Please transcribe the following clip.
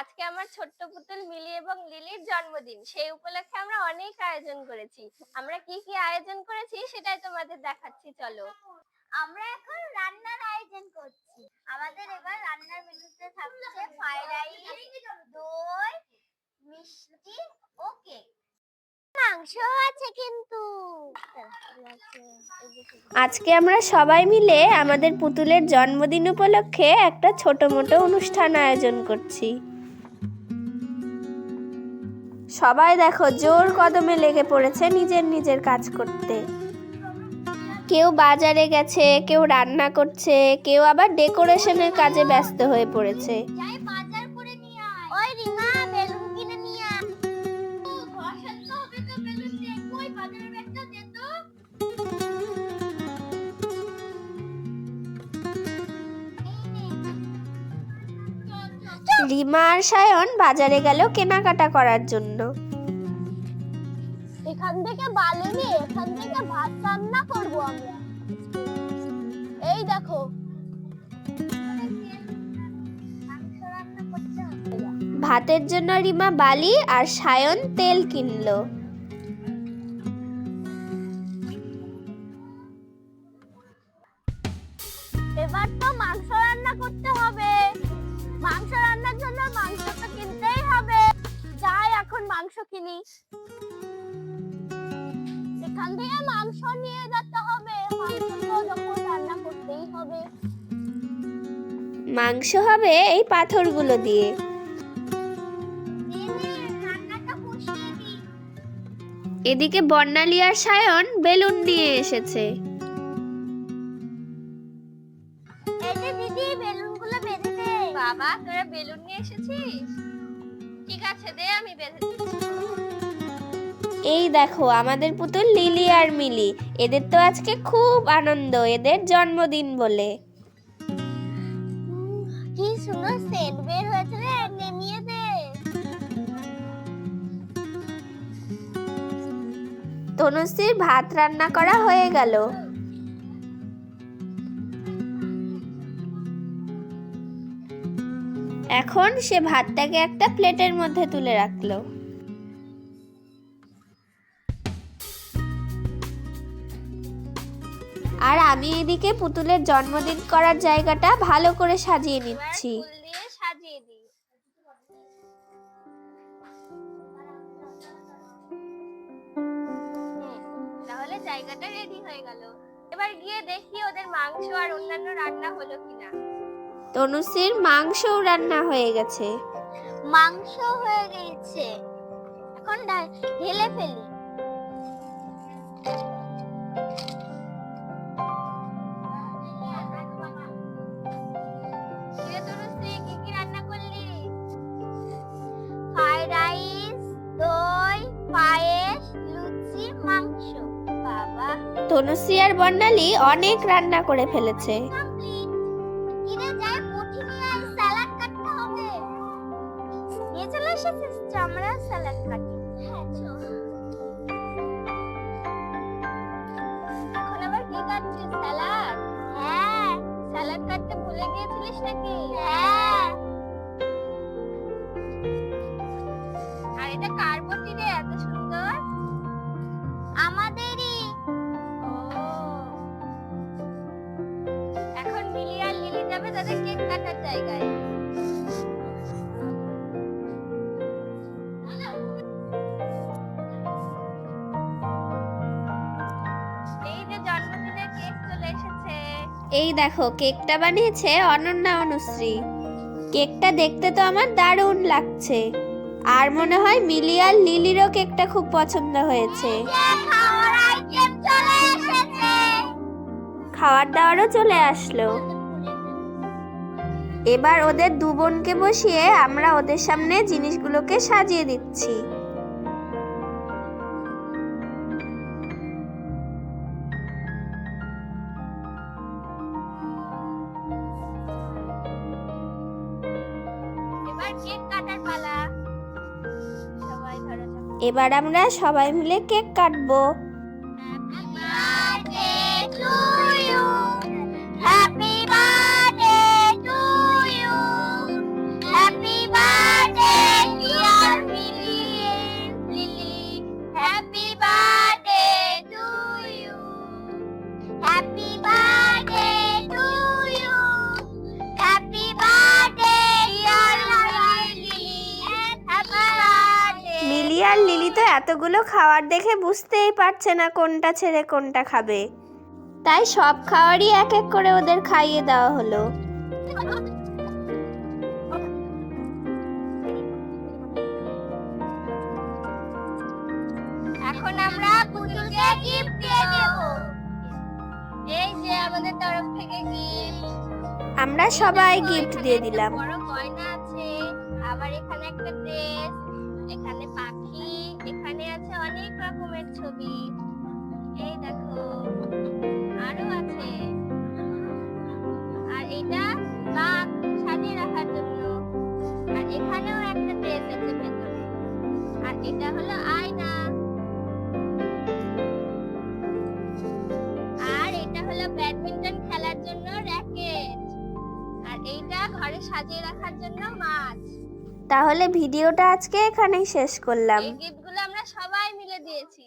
আজকে আমার ছোট্ট পুতুল মিলি এবং লিলির জন্মদিন। সেই উপলক্ষে আমরা অনেক আয়োজন করেছি। আমরা কি কি আয়োজন করেছি সেটাই তোমাদের দেখাচ্ছি চলো। আমরা এখন রান্নার আয়োজন করছি। আমাদের এবার রান্নার মেনুতে থাকছে ফ্রাইড রাইস দই মিষ্টি ও কেক। মাংস আছে কিন্তু। আজকে আমরা সবাই মিলে আমাদের পুতুলের জন্মদিন উপলক্ষে একটা ছোট মোটো অনুষ্ঠান আয়োজন করছি। সবাই দেখো জোর কদমে লেগে পড়েছে নিজের নিজের কাজ করতে। কেউ বাজারে গেছে, কেউ রান্না করছে, কেউ আবার ডেকোরেশনের কাজে ব্যস্ত হয়ে পড়েছে। রিমা আর সায়ন বাজারে গেল কেনাকাটা করার জন্য। এখান থেকে বালি নিয়ে এখান থেকে ভাত রান্না করব আমরা। এই দেখো। ভাতের জন্য রিমা বালি আর সায়ন তেল কিনলো। এবার তো মাংস রান্না করতে হবে। মাংস রান্নার মাংস কিনি এখান থেকে মাংস নিয়ে যেতে হবে। মাংস তো যখন রান্না করতেই হবে। মাংস হবে এই পাথরগুলো দিয়ে। এদিকে বর্ণালী আর সায়ন বেলুন নিয়ে এসেছে। বাবা তোরা বেলুন নিয়ে এসেছিস? ঠিক আছে দে আমি বেঁধে এই দেখো আমাদের পুতুল লিলি আর মিলি। এদের তো আজকে খুব আনন্দ এদের জন্মদিন বলে। কি সুন্দর সেন্ট বের হয়েছে রে নেমিয়ে দে। তনুশ্রীর ভাত রান্না করা হয়ে গেল। এখন সে ভাতটাকে একটা প্লেটের মধ্যে তুলে রাখল। আর আমি এদিকে পুতুলের জন্মদিন করার জায়গাটা ভালো করে সাজিয়ে নিচ্ছি। সাজিয়ে দিই জায়গাটা রেডি হয়ে গেল। এবার গিয়ে দেখি ওদের মাংস আর অন্যান্য রান্না হলো কিনা। তনুশ্রীর মাংসও রান্না হয়ে গেছে। মাংস হয়ে গেছে। এখন ঢেলে ফেলি। তনুশ্রী আর বর্ণালী অনেক রান্না করে ফেলেছে। আর এটা কার বটি রে? এত সুন্দর। আমাদেরই। এখন মিলি আর লিলি যাবে তাদের কেক কাটার জায়গায়। এই দেখো, কেকটা বানিয়েছে অনন্যা অনুশ্রী। কেকটা দেখতে তো আমার দারুণ লাগছে। আর মনে হয় মিলি আর লিলিরও কেকটা খুব পছন্দ হয়েছে। খাওয়ার দাওয়ারও চলে আসলো। এবার ওদের দু বোনকে বসিয়ে আমরা ওদের সামনে জিনিসগুলোকে সাজিয়ে দিচ্ছি। এবার আমরা সবাই মিলে কেক কাটবো। তো এতগুলো খাবার দেখে বুঝতেই পারছে না কোনটা ছেড়ে কোনটা খাবে। তাই সব খাবারই এক এক করে ওদের খাইয়ে দেওয়া হলো। এখন আমরা পুতুলকে গিফট দিয়ে দেব। এই যে আমাদের তরফ থেকে গিফট আমরা সবাই গিফট দিয়ে দিলাম। বড় গয়না আছে আবার এখানে একটা ড্রেস আছে অনেক রকমের ছবি। এই দেখো, আরও আছে। আর এটা বাঘ সাজিয়ে রাখার জন্য। আর এখানেও একটা ড্রেস আছে ভেতরে। আর এটা হলো আয়না। আর এটা হলো ব্যাডমিন্টন খেলার জন্য র্যাকেট। আর এইটা ঘরে সাজিয়ে রাখার জন্য মাছ। তাহলে ভিডিওটা আজকে এখানেই শেষ করলাম। এই গিফটগুলো আমরা সবাই মিলে দিয়েছি।